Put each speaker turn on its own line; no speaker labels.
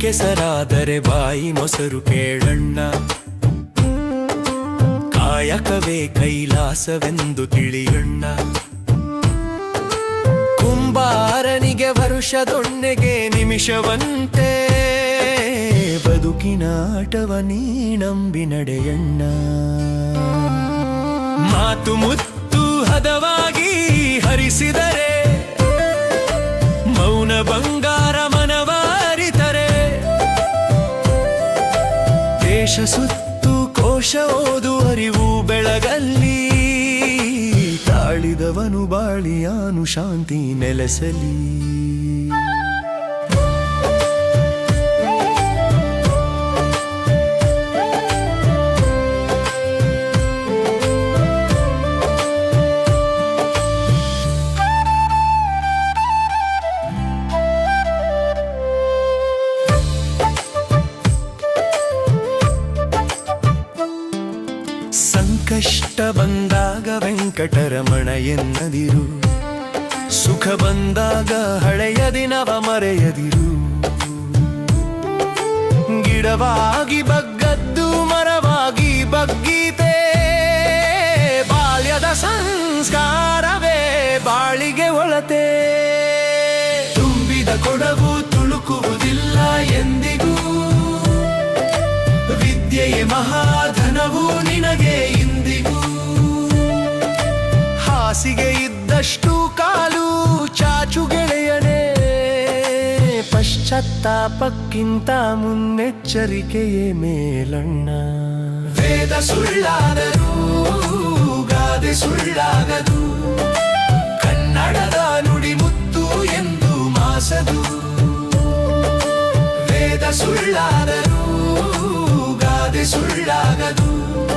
ಕೆಸರಾದರೆ ಬಾಯಿ ಮೊಸರು ಕೇಳಣ್ಣ. ಕಾಯಕವೇ ಕೈಲಾಸವೆಂದು ತಿಳಿಯಣ್ಣ. ಕುಂಬಾರನಿಗೆ ವರುಷದೊಣ್ಣೆಗೆ ನಿಮಿಷವಂತೆ ಬದುಕಿನ ಆಟವ ನೀ ನಂಬಿ ನಡೆಯಣ್ಣ. ಮಾತು ಮುತ್ತು ಹದವಾಗಿ ಹರಿಸಿದರೆ ದೇಶ ಸುತ್ತು ಕೋಶ ಓದು ಅರಿವು ಬೆಳಗಲ್ಲಿ. ತಾಳಿದವನು ಬಾಳಿಯಾನು ಶಾಂತಿ ನೆಲೆಸಲಿ. ಸಂಕಷ್ಟ ಬಂದಾಗ ವೆಂಕಟರಮಣ ಎನ್ನದಿರು. ಸುಖ ಬಂದಾಗ ಹಳೆಯ ದಿನವ ಮರೆಯದಿರು. ಗಿಡವಾಗಿ ಬಗ್ಗದ್ದು ಮರವಾಗಿ ಬಗ್ಗೀತೆ. ಬಾಲ್ಯದ ಸಂಸ್ಕಾರವೇ ಬಾಳಿಗೆ ಒಳತೆ. ತುಂಬಿದ ಕೊಡವು ತುಳುಕುವುದಿಲ್ಲ ಎಂದಿಗೂ. ವಿದ್ಯೆಯೇ ಮಹಾಧನವು ನಿನಗೆ ಇಂದಿಗೂ. ಹಾಸಿಗೆ ಇದ್ದಷ್ಟು ಕಾಲು ಚಾಚು ಗೆಳೆಯನೆ. ಪಶ್ಚಾತ್ತಾಪಕ್ಕಿಂತ ಮುನ್ನೆಚ್ಚರಿಕೆಯೇ ಮೇಲಣ್ಣ. ವೇದ ಸುಳ್ಳಾದರೂ, ಗಾದೆ ಸುಳ್ಳಾಗದು. ಕನ್ನಡದ ನುಡಿ ಮುತ್ತು ಎಂದು ಮಾಸದು. ವೇದ ಸುಳ್ಳಾದರೂ, ಗಾದೆ ಸುಳ್ಳಾಗದು